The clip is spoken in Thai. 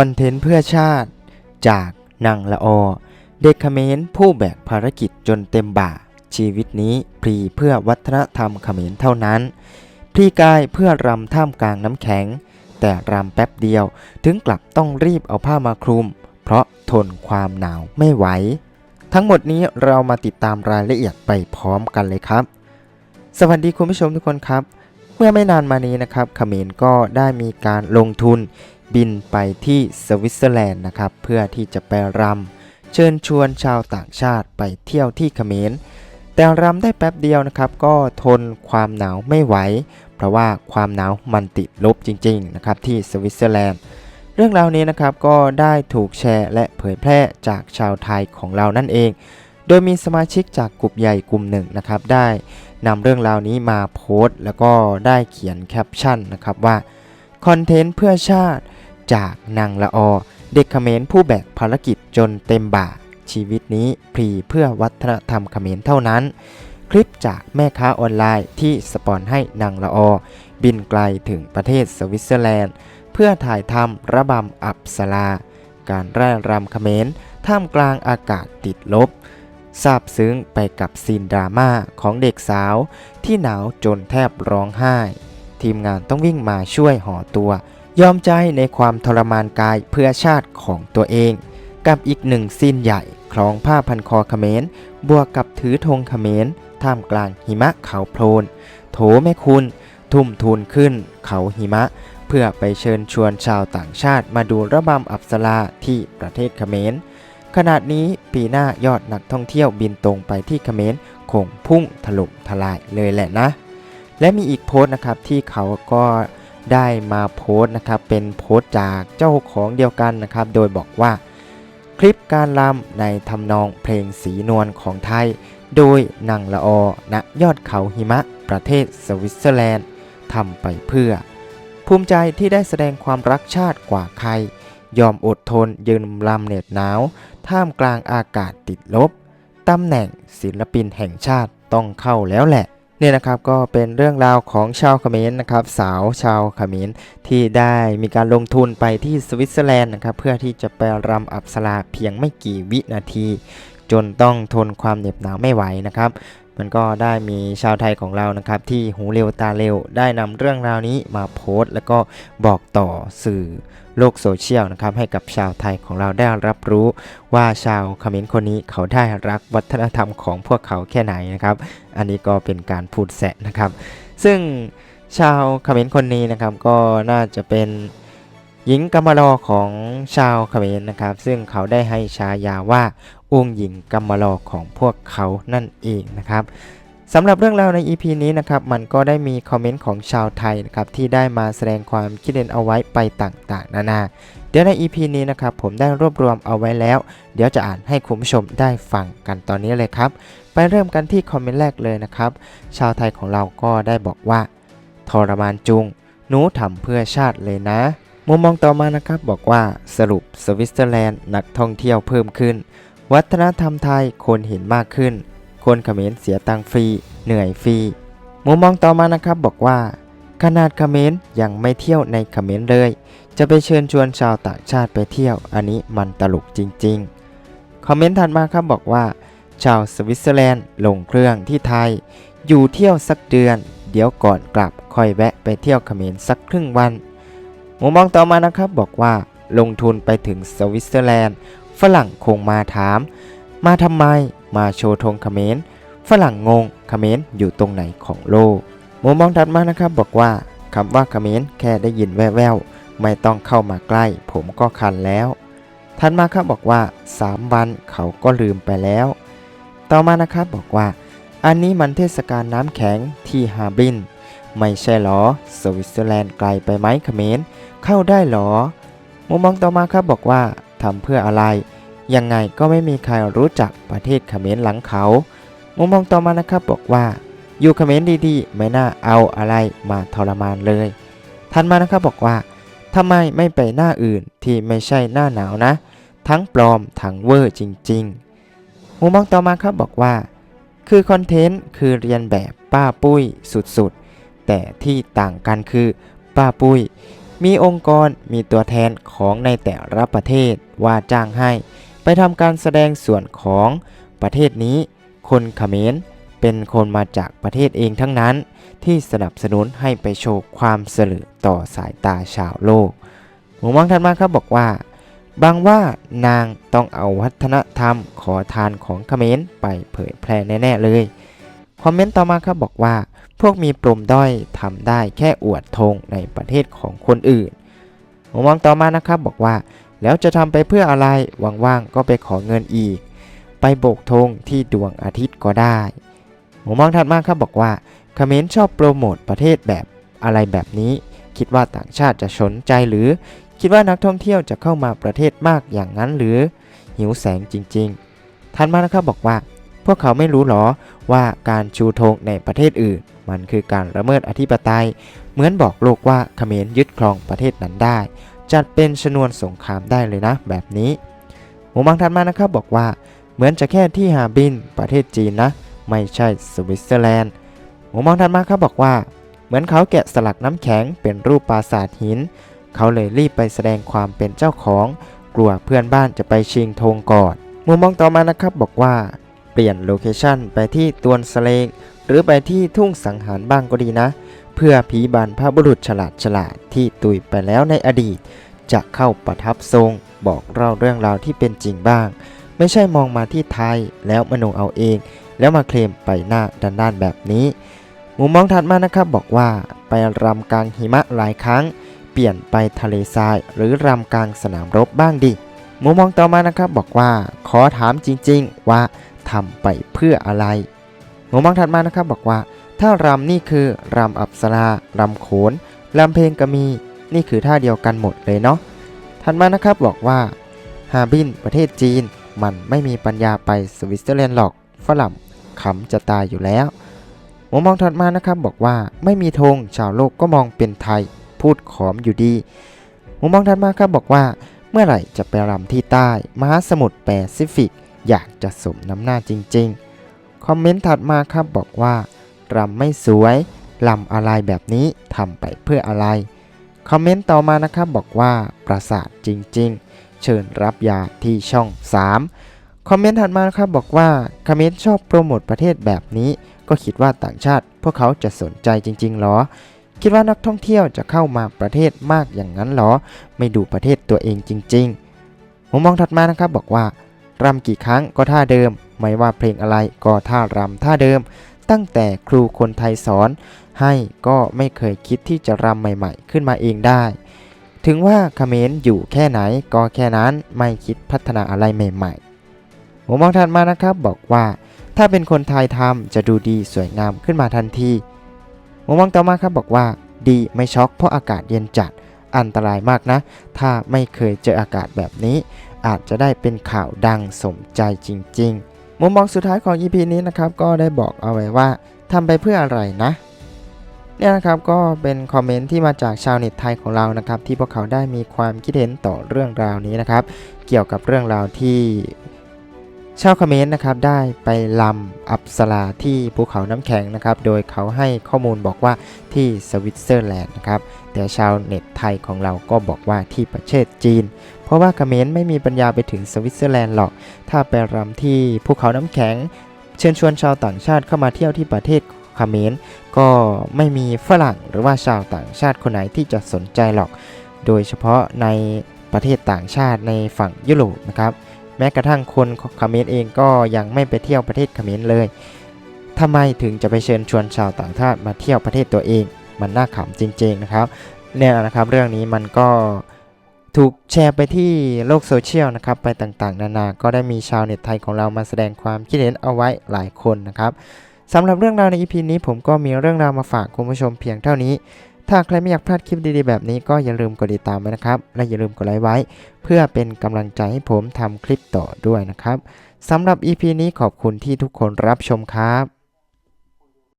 คอนเทนต์เพื่อชาติ จากนางละอเด็กเขมรผู้แบกภารกิจจนเต็มบ่า ชีวิตนี้พลีเพื่อวัฒนธรรมเขมรเท่านั้นพลีกายเพื่อรำท่ามกลางน้ำแข็ง แต่รำแป๊บเดียวถึงกลับต้องรีบเอาผ้ามาคลุม เพราะทนความหนาวไม่ไหว ทั้งหมดนี้เรามาติดตามรายละเอียดไปพร้อมกันเลยครับ สวัสดีคุณผู้ชมทุกคนครับ เมื่อไม่นานมานี้นะครับเขมรก็ได้มีการลงทุน บินไปที่สวิตเซอร์แลนด์นะครับ เพื่อที่จะไปรำเชิญชวนชาวต่างชาติไปเที่ยวที่เขมร แต่รำได้แป๊บเดียวนะครับ ก็ทนความหนาวไม่ไหว เพราะว่าความหนาวมันติดลบจริงๆนะครับที่สวิตเซอร์แลนด์ เรื่องราวนี้นะครับก็ได้ถูกแชร์และเผยแพร่จากชาวไทยของเรานั่นเอง โดยมีสมาชิกจากกลุ่มใหญ่กลุ่มหนึ่งนะครับได้นำเรื่องราวนี้มาโพสต์ แล้วก็ได้เขียนแคปชั่นนะครับว่าคอนเทนต์เพื่อชาติ จากนางละอเด็กเขมรผู้แบกภารกิจจนเต็มบ่า ชีวิตนี้พรีเพื่อวัฒนธรรมเขมรเท่านั้น คลิปจากแม่ค้าออนไลน์ที่สปอนให้นางละออบินไกลถึงประเทศสวิตเซอร์แลนด์ เพื่อถ่ายทำระบำอับสลา การร่ายรำเขมรท่ามกลางอากาศติดลบซาบซึ้งไปกับซีนดราม่าของเด็กสาว ที่หนาวจนแทบร้องไห้ ทีมงานต้องวิ่งมาช่วยห่อตัว ยอมใจในความทรมานกายเพื่อชาติของตัวเอง กับอีกหนึ่งซีนใหญ่คล้องผ้าพันคอเขมรบวกกับถือธงเขมรท่ามกลางหิมะเขาโพลน โถแม่คุณ ทุ่มทุนขึ้นเขาหิมะ เพื่อไปเชิญชวนชาวต่างชาติมาดูระบำอับสลาที่ประเทศเขมรขนาดนี้ปีหน้ายอดนักท่องเที่ยวบินตรงไปที่เขมรคงพุ่งถล่มทลายเลยแหละนะ และมีอีกโพสต์นะครับที่เขาก็ ได้มาโพสต์นะครับเป็นโพสต์จากเจ้าของเดียวกันนะครับ โดยบอกว่า คลิปการลำในทำนองเพลงสีนวลของไทย โดยนางละออณยอดเขาหิมะ ประเทศสวิตเซอร์แลนด์ทำไปเพื่อ ภูมิใจที่ได้แสดงความรักชาติกว่าใคร ยอมอดทนยืนลำเหน็ดหนาว ท่ามกลางอากาศติดลบตำแหน่งศิลปินแห่งชาติต้องเข้าแล้วแหละ เนี่ยนะครับก็เป็นเรื่องราวของชาวเขมรนะครับสาวชาวเขมรที่ได้มีการลงทุนไปที่สวิตเซอร์แลนด์นะครับเพื่อที่จะไปรำอับสลาเพียงไม่กี่วินาที จนต้องทนความเหน็บหนาวไม่ไหวนะครับ มันก็ได้มีชาวไทยของเรานะครับ ที่หูเร็วตาเร็ว ได้นำเรื่องราวนี้มาโพสต์ แล้วก็บอกต่อสื่อโลกโซเชียลนะครับ ให้กับชาวไทยของเราได้รับรู้ว่าชาวเขมรคนนี้เขาได้รักวัฒนธรรมของพวกเขาแค่ไหนนะครับ อันนี้ก็เป็นการพูดแซะนะครับ ซึ่งชาวเขมรคนนี้นะครับก็น่าจะเป็น หญิงกำมะลอของชาวเขมรนะครับ ซึ่งเขาได้ให้ฉายาว่าองค์หญิงกัมมาลอของพวกเขานั่นเองนะครับสำหรับเรื่องราวใน EP นี้นะครับ มันก็ได้มีคอมเมนต์ของชาวไทยนะครับที่ได้มาแสดงความคิดเห็นเอาไว้ไปต่างๆ นานา เดี๋ยวใน EP นี้นะครับผมได้รวบรวมเอาไว้แล้ว เดี๋ยวจะอ่านให้คุณผู้ชมได้ฟังกันตอนนี้เลยครับ ไปเริ่มกันที่คอมเมนต์แรกเลยนะครับ ชาวไทยของเราก็ได้บอกว่า ทรมานจุง หนูทำเพื่อชาติเลยนะ มุมมองต่อมานะครับบอกว่าสรุปสวิตเซอร์แลนด์นักท่องเที่ยวเพิ่มขึ้น วัฒนธรรมไทยคนเห็นมากขึ้น คนเขมรเสียตังฟรี เหนื่อยฟรีมุมมองต่อมานะครับบอกว่า ขนาดเขมรยังไม่เที่ยวในเขมรเลย จะไปเชิญชวนชาวต่างชาติไปเที่ยว อันนี้มันตลกจริงๆ คอมเมนต์ถัดมาครับบอกว่า ชาวสวิตเซอร์แลนด์ลงเครื่องที่ไทย อยู่เที่ยวสักเดือน เดี๋ยวก่อนกลับค่อยแวะไปเที่ยวเขมรสักครึ่งวัน มุมมองต่อมานะครับบอกว่าลงทุนไปถึงสวิตเซอร์แลนด์ ฝรั่งคงมาถาม มาทำไมมาโชว์ธงเขมรฝรั่งงงเขมรอยู่ตรงไหนของโลกมุมมองถัดมานะครับบอกว่าคำว่าเขมรแค่ได้ยินแว่วๆไม่ต้องเข้ามาใกล้ ผมก็คันแล้วถัดมาครับบอกว่า 3 วันเขาก็ลืมไปแล้ว ต่อมานะครับบอกว่า อันนี้มันเทศกาลน้ำแข็งที่ฮาร์บิน ไม่ใช่หรอ สวิตเซอร์แลนด์ไกลไปไหมเขมรเข้าได้หรอ มุมมองต่อมาครับบอกว่าทำเพื่ออะไร ยังไงก็ไม่มีใครรู้จักประเทศเขมรหลังเขา มุมมองต่อมานะครับบอกว่า อยู่เขมรดีๆ ไม่น่าเอาอะไรมาทรมานเลย ทันมานะครับบอกว่าทำไมไม่ไปหน้าอื่นที่ไม่ใช่หน้าหนาวนะ ทั้งปลอมทั้งเวอร์จริง ๆ มุมมองต่อมาครับบอกว่า คือคอนเทนต์คือเรียนแบบป้าปุ้ยสุดๆ แต่ที่ต่างกันคือป้าปุ้ย มีองค์กรมีตัวแทนของในแต่ละประเทศว่าจ้างให้ ไปทำการแสดงส่วนของประเทศนี้ คนเขมรเป็นคนมาจากประเทศเองทั้งนั้น ที่สนับสนุนให้ไปโชว์ความเสลือต่อสายตาชาวโลกหมูมองทันมาครับบอกว่า บางว่านางต้องเอาวัฒนธรรมขอทานของเขมรไปเผยแพร่แน่ ๆ เลย คอมเมนต์ต่อมาครับบอกว่า พวกมีปลมด้อยทำได้แค่อวดธงในประเทศของคนอื่นผมมองต่อมานะครับบอกว่า แล้วจะทำไปเพื่ออะไรว่างๆก็ไปขอเงินอีก ไปโบกธงที่ดวงอาทิตย์ก็ได้ผมมองถัดมาครับบอกว่าคอมเขมรชอบโปรโมทประเทศแบบอะไรแบบนี้ คิดว่าต่างชาติจะสนใจหรือ คิดว่านักท่องเที่ยวจะเข้ามาประเทศมากอย่างนั้นหรือหิวแสงจริง ๆท่านมานะครับบอกว่า พวกเขาไม่รู้หรอว่าการชูธงในประเทศอื่น มันคือการละเมิดอธิปไตย เหมือนบอกโลกว่าเขมรยึดครองประเทศนั้นได้ จัดเป็นชนวนสงครามได้เลยนะ แบบนี้หมูบางทันมานะครับบอกว่า เหมือนจะแค่ที่ฮาบินประเทศจีนนะ ไม่ใช่สวิตเซอร์แลนด์หมูบางทันมาครับบอกว่า เหมือนเขาแกะสลักน้ำแข็งเป็นรูปปราสาทหิน เขาเลยรีบไปแสดงความเป็นเจ้าของ กลัวเพื่อนบ้านจะไปชิงธงก่อนมุมมองต่อมานะครับบอกว่า ปลี่ยนโลเคชันไปที่ตวนสเลงหรือไปที่ทุ่งสังหารบ้างก็ดีนะ เพื่อผีบานพระบุรุษฉลาดฉลาดที่ตุยไปแล้วในอดีต จะเข้าประทับทรงบอกเล่าเรื่องราวที่เป็นจริงบ้าง ไม่ใช่มองมาที่ไทยแล้วมโนเอาเอง แล้วมาเคลมไปหน้าด้านๆแบบนี้มุมมองถัดมานะครับบอกว่าไปรำกลางหิมะหลายครั้ง เปลี่ยนไปทะเลทราย หรือรำกลางสนามรบบ้างดิมุมมองต่อมานะครับบอกว่า ขอถามจริง ๆ ว่า ทำไปเพื่ออะไรมุมมองถัดมานะครับบอกว่า ถ้ารำนี่คือรำอับสรารำโขนรำเพลงกระมีนี่คือท่าเดียวกันหมดเลยเนาะถัดมานะครับบอกว่าฮาบินประเทศจีน มันไม่มีปัญญาไปสวิตเซอร์แลนด์หรอกฝรั่งขำจะตายอยู่แล้วมุมมองถัดมานะครับบอกว่าไม่มีธงชาวโลกก็มองเป็นไทย พูดขอมอยู่ดีมุมมองถัดมาครับบอกว่า เมื่อไหร่จะไปรำที่ใต้มหาสมุทรแปซิฟิก อยากจะสมน้ำหน้าจริงๆ คอมเมนต์ถัดมาครับบอกว่ารำไม่สวยลำอะไรแบบนี้ทำไปเพื่ออะไร คอมเมนต์ต่อมานะครับบอกว่าประสาทจริงๆ เชิญรับยาที่ช่อง 3 คอมเมนต์ถัดมานะครับบอกว่าคอมเมนต์ชอบโปรโมทประเทศแบบนี้ ก็คิดว่าต่างชาติ พวกเขาจะสนใจจริงๆหรอ คิดว่านักท่องเที่ยวจะเข้ามาประเทศมากอย่างนั้นหรอ ไม่ดูประเทศตัวเองจริงๆผมมองถัดมานะครับบอกว่า รำกี่ครั้งก็ท่าเดิม ไม่ว่าเพลงอะไรก็ท่ารำท่าเดิม ตั้งแต่ครูคนไทยสอน ให้ก็ไม่เคยคิดที่จะรำใหม่ ๆ ขึ้นมาเองได้ ถึงว่าเขมรอยู่แค่ไหนก็แค่นั้นไม่คิดพัฒนาอะไรใหม่ๆผมมองถัดมานะครับบอกว่า ถ้าเป็นคนไทยทำจะดูดีสวยงามขึ้นมาทันทีผมมองต่อมาครับบอกว่า ดีไม่ช็อกเพราะอากาศเย็นจัดอันตรายมากนะ ถ้าไม่เคยเจออากาศแบบนี้ อาจจะได้เป็นข่าวดังสมใจจริง ๆ มุมมองสุดท้ายของ EP นี้นะครับก็ได้บอกเอาไว้ว่าทำไปเพื่ออะไรนะเนี่ยนะครับก็เป็นคอมเมนต์ที่มาจากชาวเน็ตไทยของเรานะครับ ที่พวกเขาได้มีความคิดเห็นต่อเรื่องราวนี้นะครับ เกี่ยวกับเรื่องราวที่ชาวเขมรนะครับได้ไปลำอับสลาที่ภูเขาน้ำแข็งนะครับ โดยเขาให้ข้อมูลบอกว่าที่สวิตเซอร์แลนด์นะครับ แต่ชาวเน็ตไทยของเราก็บอกว่าที่ประเทศจีน เพราะว่าเขมรไม่มีปัญญาไปถึงสวิตเซอร์แลนด์หรอก ถ้าไปรำที่ภูเขาน้ำแข็ง เชิญชวนชาวต่างชาติเข้ามาเที่ยวที่ประเทศเขมรก็ไม่มีฝรั่งหรือว่าชาวต่างชาติคนไหนที่จะสนใจหรอก โดยเฉพาะในประเทศต่างชาติในฝั่งยุโรปนะครับ แม้กระทั่งคนเขมรเองก็ยังไม่ไปเที่ยวประเทศเขมรเลยทำไมถึงจะไปเชิญชวนชาวต่างชาติมาเที่ยวประเทศตัวเอง มันน่าขำจริง ๆนะครับเนี่ยนะครับเรื่องนี้มันก็ถูกแชร์ไปที่โลกโซเชียลนะครับไปต่างๆ นานา ก็ได้มีชาวเน็ตไทยของเรามาแสดงความคิดเห็นเอาไว้หลายคนนะครับสำหรับเรื่องราวใน EP นี้ผมก็มีเรื่องราวมาฝากคุณผู้ชมเพียงเท่านี้ ถ้าใครไม่อยากพลาดคลิปดีๆแบบนี้ก็อย่าลืมกดติดตามไว้นะครับ และอย่าลืมกดไลค์ไว้ เพื่อเป็นกำลังใจให้ผมทำคลิปต่อด้วยนะครับสำหรับ EP นี้ขอบคุณที่ทุกคนรับชมครับ